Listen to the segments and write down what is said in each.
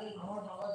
সবাই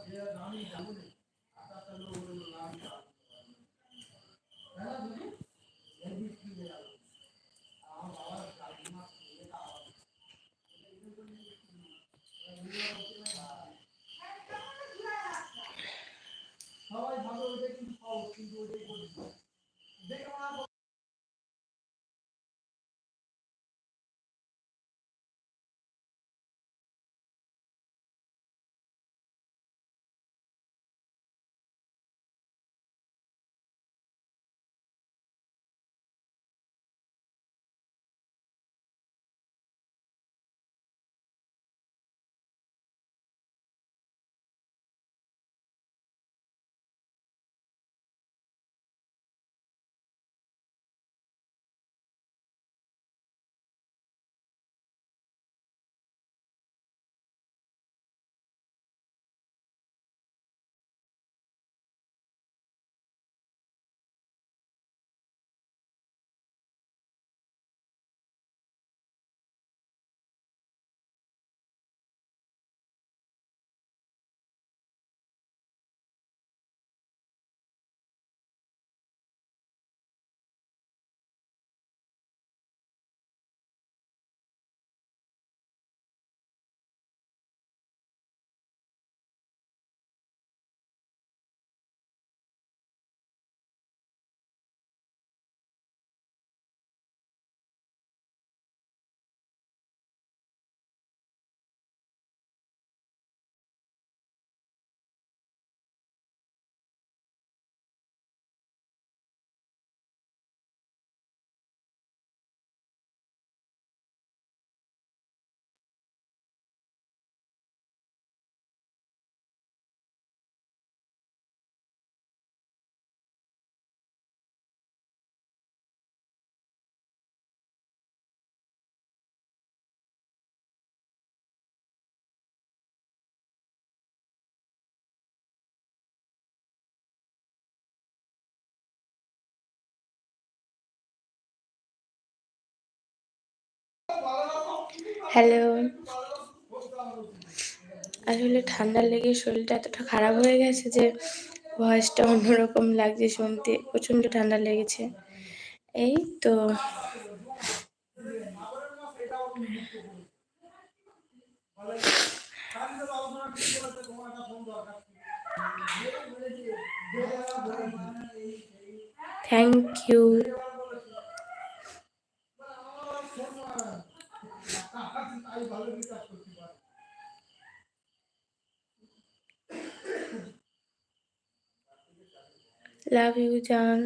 হ্যালো। আসলে ঠান্ডা লেগে শরীরটা এতটা খারাপ হয়ে গেছে যে ভয়েসটা অন্যরকম লাগছে শুনতে, প্রচণ্ড ঠান্ডা লেগেছে। এই তো। থ্যাংক ইউ লাভ ইউ জান।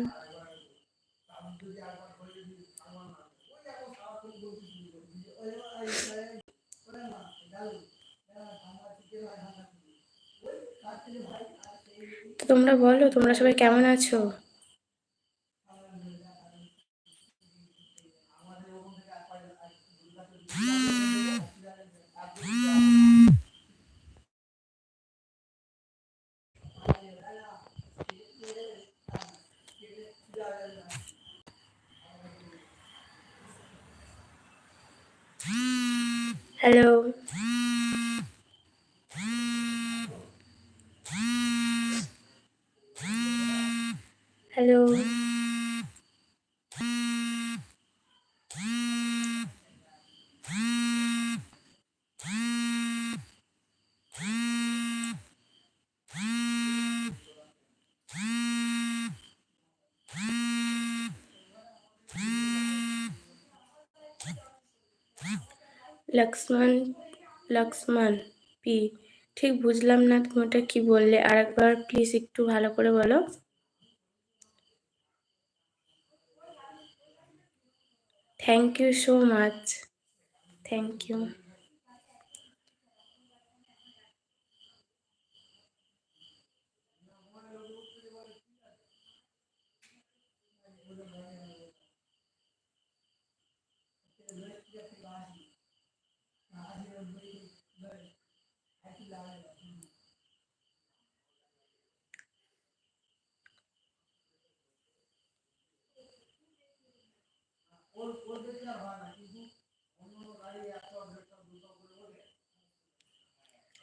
তোমরা বলো তোমরা সবাই কেমন আছো? Hello hello Lakshman Lakshman, P. ঠিক বুঝলাম না তুমি ওটা কি বললে। আর একবার প্লিজ একটু ভালো করে বলো। Thank you so much thank you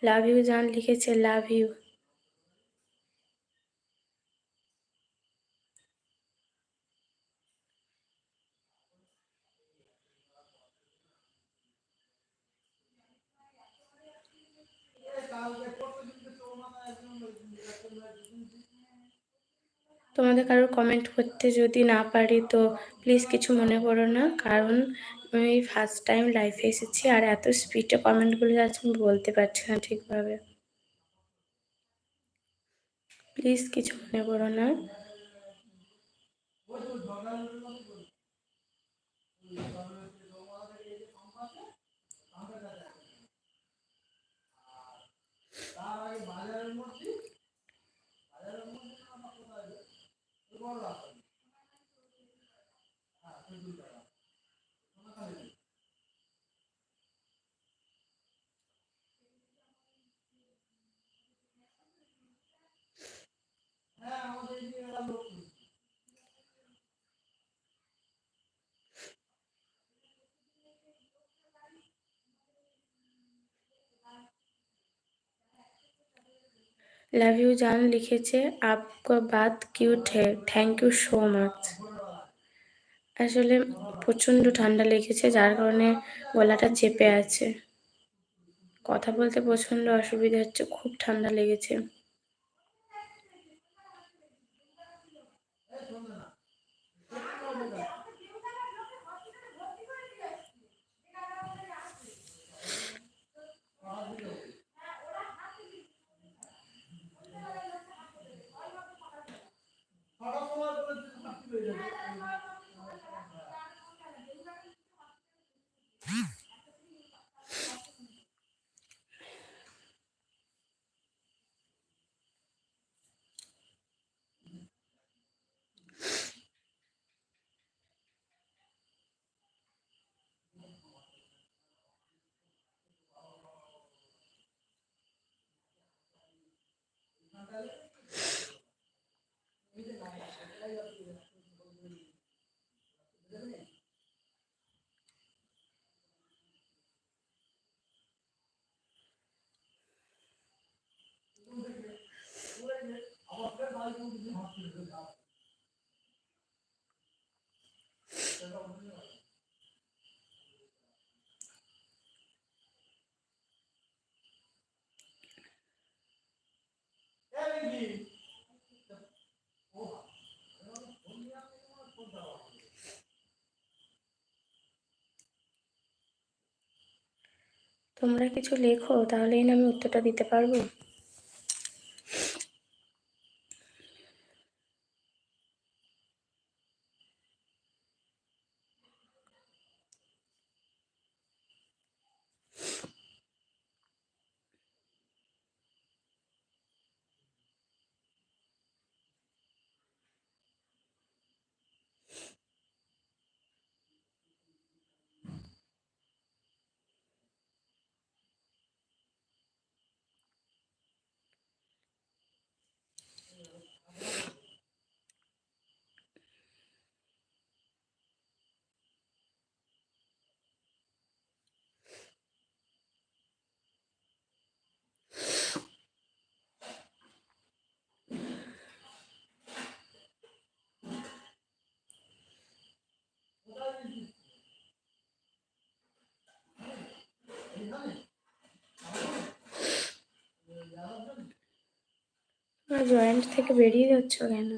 love you জান লিখেছে লাভ ইউ তোমাদের কারোর কমেন্ট করতে যদি না পারি তো প্লিজ কিছু মনে করো না, কারণ আমি ফার্স্ট টাইম লাইফে এসেছি আর এত স্পিডে কমেন্টগুলো যাচ্ছে আমি বলতে পারছি না ঠিকভাবে। প্লিজ কিছু মনে করো না। বাজারের মধ্যে বাজারের মধ্যে আমার কোথায় বড় রাস্তা হ্যাঁ তেঁতুল টাকা হ্যাঁ আমাদের এদিকে একটা লোক লাভ ইউ জান লিখেছে, আপকা বাত কিউট হে থ্যাংক ইউ সো মাচ। আসলে প্রচণ্ড ঠান্ডা লেগেছে, যার কারণে গলাটা চেপে আছে। কথা বলতে প্রচণ্ড অসুবিধা হচ্ছে, খুব ঠান্ডা লেগেছে। তোমরা কিছু লেখো তাহলেই না আমি উত্তরটা দিতে পারব? জয়েন্ট থেকে বেরিয়ে যাচ্ছ কেন?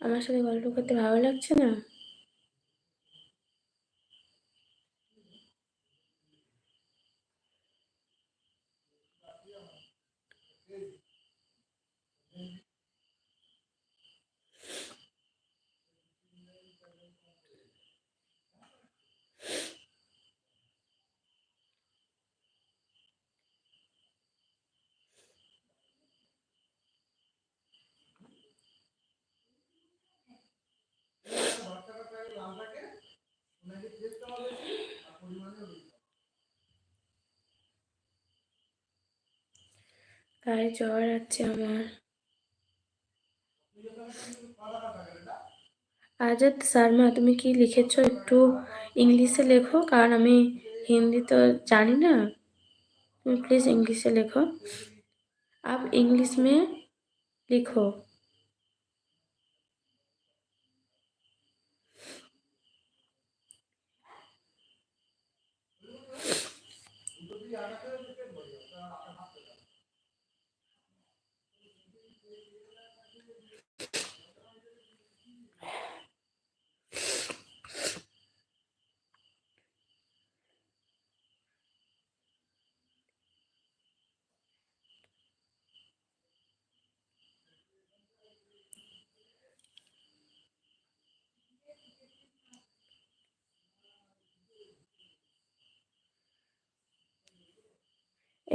আমার সাথে গল্প করতে ভালো লাগছে না? গায়ে জ্বর আছে আমার আজাদ শর্মা তুমি কি লিখেছো একটু ইংলিশে লেখো কারণ আমি হিন্দি তো জানি না তুমি প্লিজ इंग्लिश लिखो आप इंग्लिश में लिखो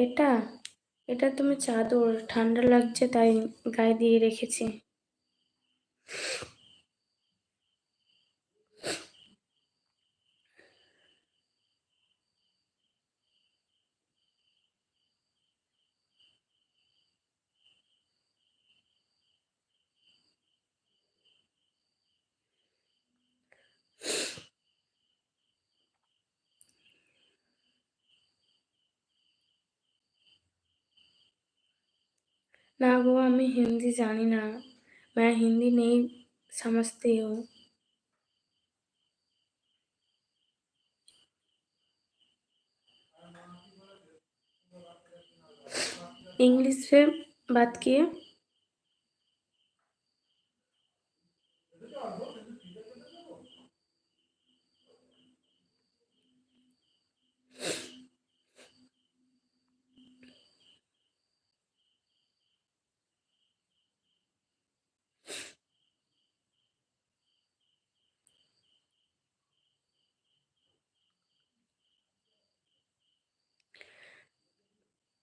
এটা? এটা তুমি চাদর ঠান্ডা লাগছে তাই গায়ে দিয়ে রেখেছি। ना वो मैं हिंदी जानी ना। मैं हिंदी नहीं समझती हूँ। इंग्लिश से बात किए।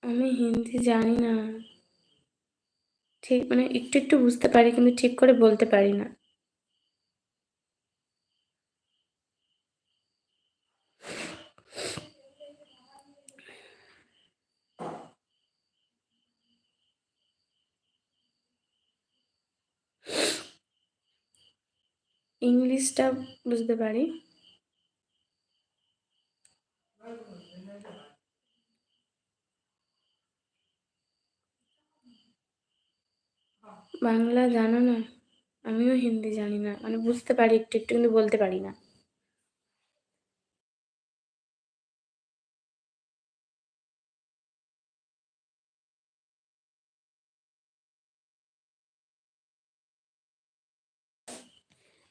আমি হিন্দি জানি না। ঠিক মানে একটু একটু বুঝতে পারি কিন্তু ঠিক করে বলতে পারি না। ইংলিশটা বুঝতে পারি? বাংলা জানো না? আমিও হিন্দি জানি না। মানে বুঝতে পারি, একটু একটু কিন্তু বলতে পারি না।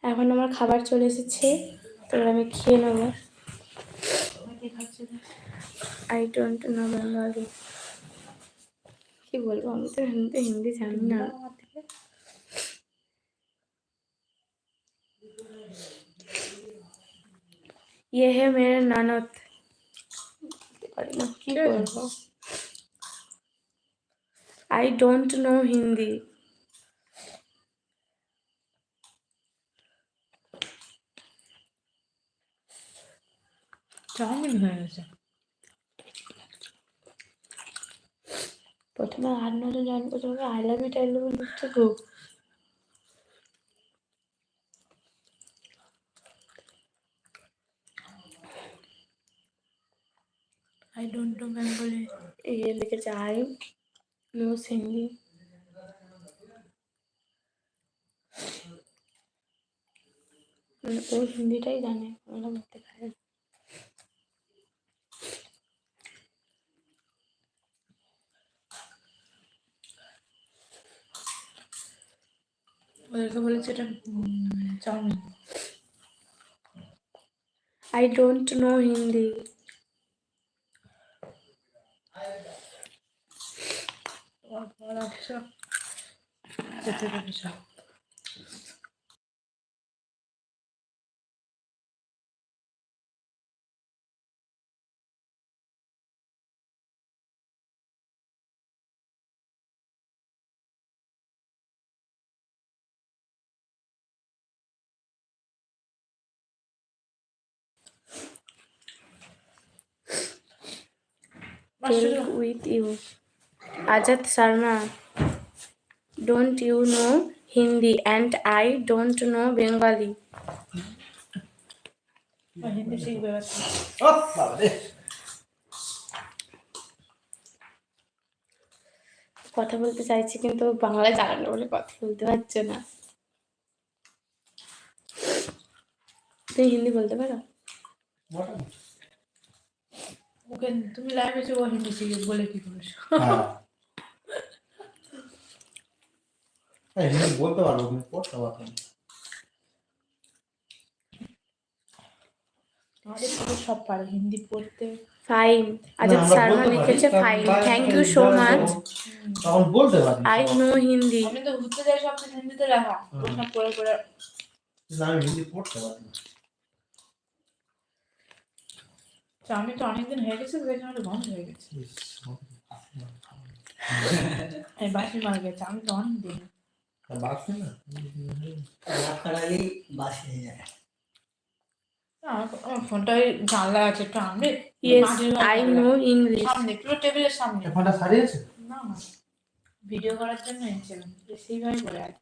এখন আমার খাবার চলে এসেছে, তো আমি খেয়ে নেব। আই ডোন্ট নো বেঙ্গলি কি বলব? আমি তো হিন্দি হিন্দি জানি না। ये है मेरे ननद I don't know Hindi chowmein है প্রথমে আর নজন জানব তোমাকে আই লাভ ইউ টাই লাভ ইউ লিখতে খুব আই ডোন্ট নো বেঙ্গলি ये লিখেছে আই নো হিন্দি মানে ও হিন্দিটাই জানে আমরা বলতে পারি। ওদেরকে বলেছে এটা উম, chowmein I don't know Hindi. তোমার পর আসছো যেতে পেরেছ talk with you. Ajat Sharma. Don't you know Hindi and I don't know Bengali. কথা বলতে চাইছি কিন্তু বাংলায় জানে না বলে কথা বলতে পারছে না তুমি হিন্দি বলতে পারো ওকে তুমি লাইভে হিন্দি শিখে বলে কি করেছ হ্যাঁ। হিন্দি বলতে পারব কিন্তু পড়তে পারব আমাদের সব পারে হিন্দি পড়তে। ফাইন আমরা শর্মা লিখেছে fine thank you so much তখন বলতে পারি। আই নো হিন্দি আমি তো ঘুরতে যাই সব হিন্দিতে রাখা। সব পড়ে পড়ে। আমি হিন্দি পড়তে পারি তো অনেকদিন হয়ে গেছে দেখে আমার বন্ধ হয়ে গেছে। বাসি মারা গেছে আমি তো অনেক দিন তা না? রাখার আগেই বাস হয়ে যায়। আমার আমার ফোনটা জানলা আছে একটু আনবে। ইয়েস আই নো ইংলিশ সামনে পুরো টেবিলের সামনে। ফোনটা সারিয়েছে? না না ভিডিও করার জন্য এনেছিলাম সেইভাবে বলে আছে।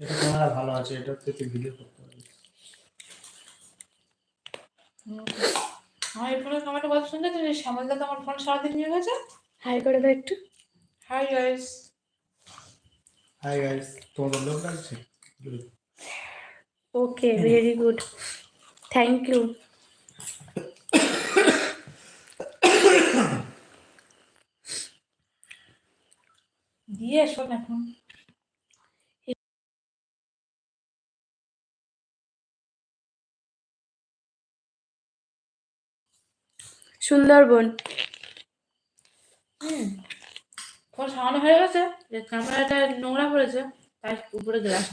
এটা ক্যামেরা ভালো আছে এটা থেকে ভিডিও করতে পারি হুম। আমার এই ফোনের ক্যামেরাটা কত সুন্দর তুমি শ্যামলদা তো আমার ফোন সারাদিন নিয়ে গেছে? হাই করে দাও একটু। হাই গাইস হাই গাইস তোমাদের লোক লাগছে okay very good thank you দিয়ে শোন এখন। সুন্দরবন। ফোন হয়ে গেছে যে ক্যামেরাটা নোংরা পড়েছে তাই উপরে গ্লাস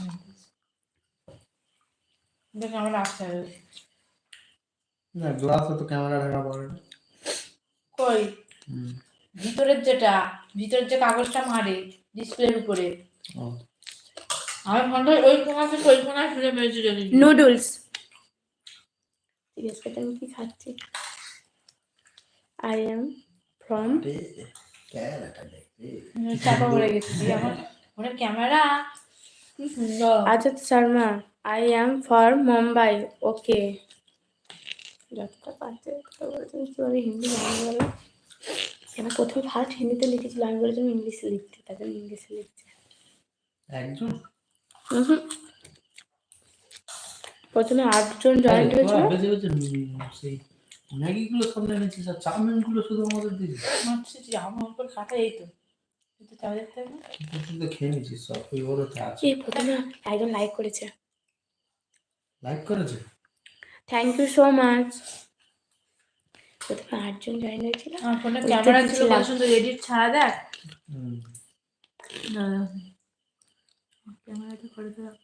দেখ ক্যামেরা আসতে হবে না গ্লাসে তো ক্যামেরা ঢাকা পড়ে কই? ভিতরের যেটা ভিতরের যে কাগজটা মারে ডিসপ্লের উপরে। ও। আমার ফোনটা ওই কোনা থেকে ওই কোনায় ফিরে যদি। নুডলস। আমি কি খাচ্ছি? আই এম ফ্রম চাপা পড়ে গেছে আমার ফোনের camera Azad Sharma I am for Mumbai okay যতটা পারছে বলেছেন হিন্দি জানতে বলো। কেন প্রথমে ফার্স্ট হিন্দিতে লিখেছিল আমি বলেছিলাম ইংলিশে লিখতে তাদের ইংলিশে লিখছে। একজন? উহুম। প্রথমে আটজন জয়েন্ট হয়েছিল। বেঁচে বেঁচে উম, সেই ম্যাগি সামনে এনেছিস আর চাউমিন শুধু আমাদের দিবি? মারছি যে আমার উপর খাতা এই তো। তুই তো দেখতে তুই তো খেয়ে নিছিস সব ওই ওরতে আছে এই প্রথমে একজন লাইক করেছে। লাইক করেছে? থ্যাংক ইউ সো মাচ প্রথমে আটজন জয়েন হয়েছিল। আমার ফোনে ক্যামেরা ছিল কত সুন্দর এডিট ছাড়া দেখ। ক্যামেরাটা করে দাও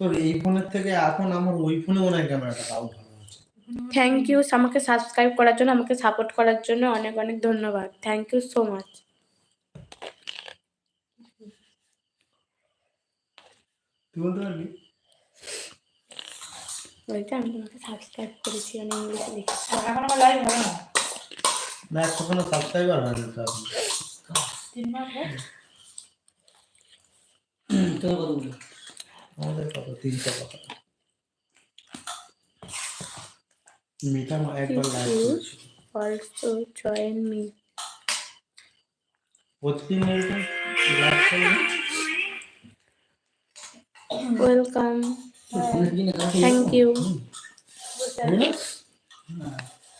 তোর এই ফোনের থেকে এখন আমার ওই ফোনে মনে হয় ক্যামেরাটা তাও ভালো আছে। থ্যাংক ইউ আমাকে সাবস্ক্রাইব করার জন্য আমাকে সাপোর্ট করার জন্য অনেক অনেক ধন্যবাদ। থ্যাংক ইউ সো মাচ তুই বলতে পারবি? বলতে আমি তোমাকে সাবস্ক্রাইব করেছি অনেক ইংলিশে লিখেছি এখন আমার লাইভ হবে না। না কোনো সাবস্ক্রাইবার হয়নি তো তিন মাস হয় তোর কতগুলো আমাদের কত তিনশো কত মিঠা মা একবার লাইক করেছিল অলসো জয়েন মি প্রতিদিন এরকম লাইক করলে ওয়েলকাম ফোনের দিনে কাছে থ্যাংক ইউ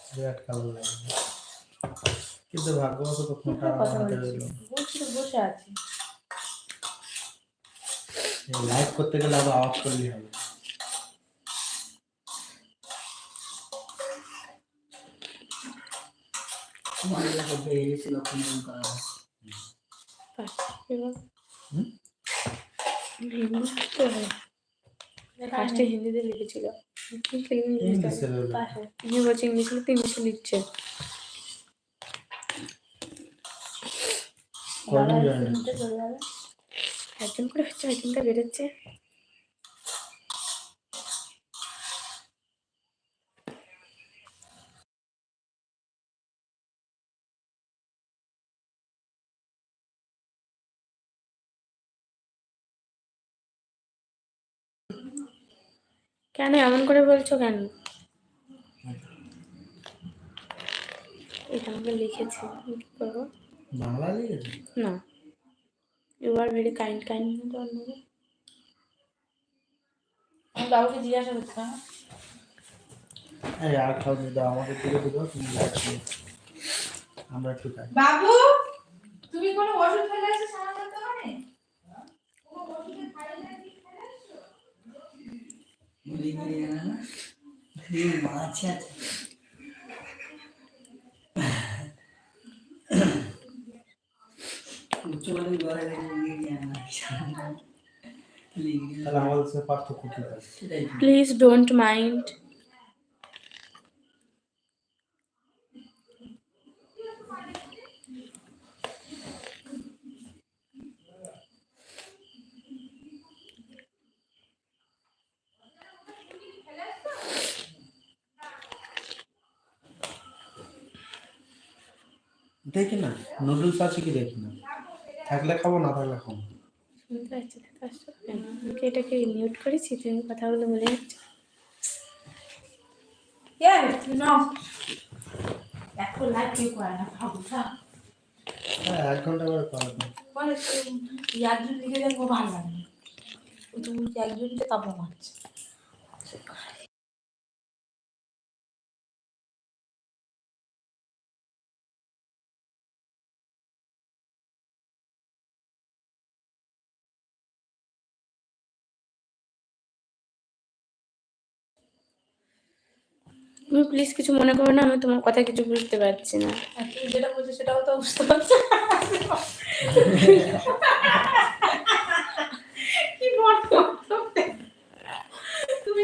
বিরাট কালো লাগে কিন্তু ভাগ্যবশত ফোনটা কথা আমার হাতে বলছি রইল বলছি তো বসে আছি লাইক করতে গেলে আবার আওয়াজ করলেই হবে আমার এলাকা বেড়ে গেছিল ফোন টোন করা হয়। হুম? ফার্স্টে হিন্দিতে লিখেছিল ইংলিশে রইল। তিনি বলছে ইংলিশ লিখতে ইংলিশে লিখছে কজন একজন করে হচ্ছে আইটেমটা বেরোচ্ছে। কেন এমন করে বলছো কেন? এটা আমাকে লিখেছে। কি করব? বাংলা লিখেছে? না। You are very kind kind আমি বাবুকে জিজ্ঞাসা এই আর খাও দিদা আমাকে তুলে দিল তুমি আমরা একটু খাই বাবু তুমি কোনো ওষুধ ফেলে এসে সারা দোকানে মুড়ি মুড়ি জানা না এই মাছ আছে সেটাই তো। প্লিজ ডোন্ট মাইন্ড দেখি না নুডলস আছে কি দেখি না? থাকলে খাব না থাকলে খাব শুনতে পাচ্ছি না আমি এটাকে মিউট করেছি? তুমি কথাগুলো বলে যাচ্ছ হ্যাঁ এক ঘণ্টা করে একজন লিখে দেখব ভালো লাগে বলছি একজনকে তাপো তুমি প্লিজ কিছু মনে করো না, আমি তোমার কথা কিছু বুঝতে পারছি না। তুমি যেটা বলছো সেটাও তো বুঝতে পারছ। তুমি